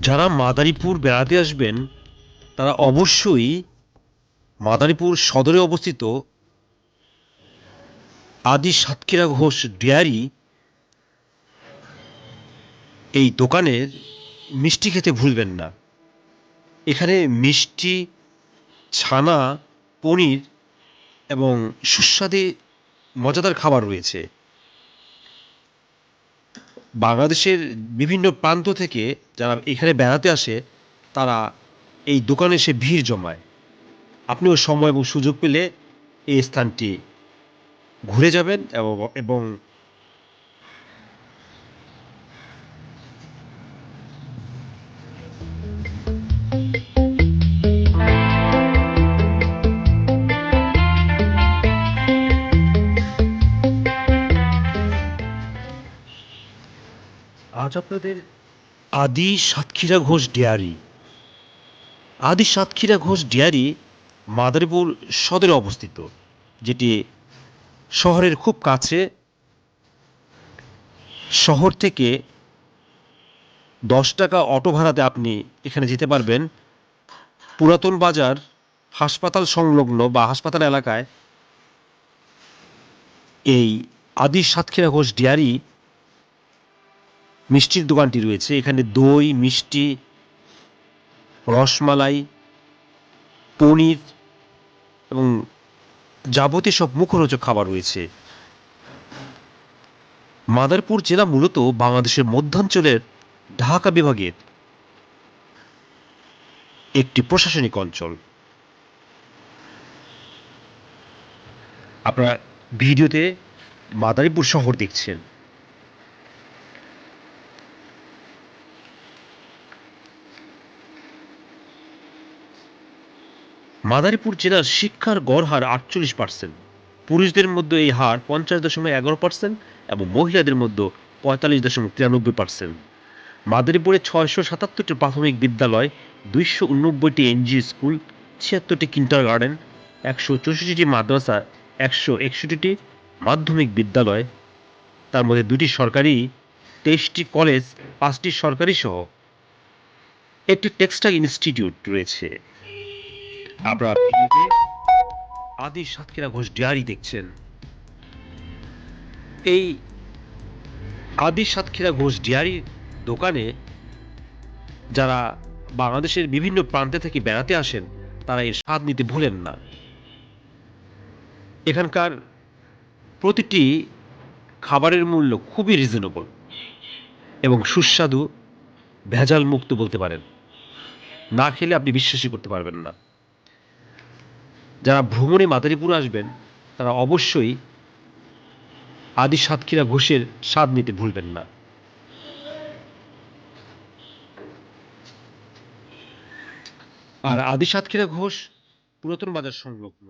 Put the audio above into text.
যারা মাদারীপুর বেড়াতে আসবেন, তারা অবশ্যই মাদারীপুর সদরে অবস্থিত আদি সাতক্ষীরা ঘোষ ডেয়ারি এই দোকানের মিষ্টি খেতে ভুলবেন না। এখানে মিষ্টি, ছানা, পনির এবং সুস্বাদে মজাদার খাবার রয়েছে। বাংলাদেশের বিভিন্ন প্রান্ত থেকে যারা এখানে বেড়াতে আসে, তারা এই দোকানে এসে ভিড় জমায়। আপনিও সময় এবং সুযোগ পেলে এই স্থানটি ঘুরে যাবেন এবং আজ আপনাদের আদি সাতক্ষীরা ঘোষ ডেয়ারি। আদি সাতক্ষীরা ঘোষ ডেয়ারি মাদারীপুর সদরে অবস্থিত, যেটি শহরের খুব কাছে। শহর থেকে দশ টাকা অটো ভাড়াতে আপনি এখানে যেতে পারবেন। পুরাতন বাজার, হাসপাতাল সংলগ্ন বা হাসপাতাল এলাকায় এই আদি সাতক্ষীরা ঘোষ ডেয়ারি মিষ্টির দোকানটি রয়েছে। এখানে দই, মিষ্টি, রসমালাই, পনির এবং যাবতীয় সব মুখরোচক খাবার রয়েছে। মাদারপুর জেলা মূলত বাংলাদেশের মধ্যাঞ্চলের ঢাকা বিভাগের একটি প্রশাসনিক অঞ্চল। আপনারা ভিডিওতে মাদারীপুর শহর দেখছেন। মাদারীপুর জেলার শিক্ষার গড় হার আটচল্লিশ পার্সেন্ট পুরুষদের মধ্যে এই হার পঞ্চাশ দশমিক এগারো পার্সেন্ট এবং মহিলাদের মধ্যে পঁয়তাল্লিশ দশমিক তিরানব্বই পার্সেন্ট মাদারীপুরে ছয়শো সাতাত্তরটি প্রাথমিক বিদ্যালয়, দুইশো উনব্বইটি এনজি স্কুল, ছিয়াত্তরটি কিন্টার গার্ডেন একশো চৌষট্টিটি মাদ্রাসা, একশো একষট্টিটি মাধ্যমিক বিদ্যালয়। তার মধ্যে দুটি সরকারি, তেইশটি কলেজ, পাঁচটি সরকারি সহ একটি টেক্সটাইল ইনস্টিটিউট রয়েছে। ভিডিওতে আদি সাতক্ষীরা ঘোষ ডেয়ারি দেখছেন। এই আদি সাতক্ষীরা ঘোষ ডেয়ারি দোকানে যারা বাংলাদেশের বিভিন্ন প্রান্তে থেকে বেড়াতে আসেন, তারা এর স্বাদ নিতে ভুলেন না। এখানকার প্রতিটি খাবারের মূল্য খুবই রিজনেবল এবং সুস্বাদু ভেজাল মুক্ত বলতে পারেন। না খেলে আপনি বিশ্বাসই করতে পারবেন না। যারা ভ্রমণে মাদারীপুর আসবেন, তারা অবশ্যই আদি সাতক্ষীরা ঘোষের স্বাদ নিতে ভুলবেন না। আর আদি সাতক্ষীরা ঘোষ পুরাতন বাজার সংলগ্ন।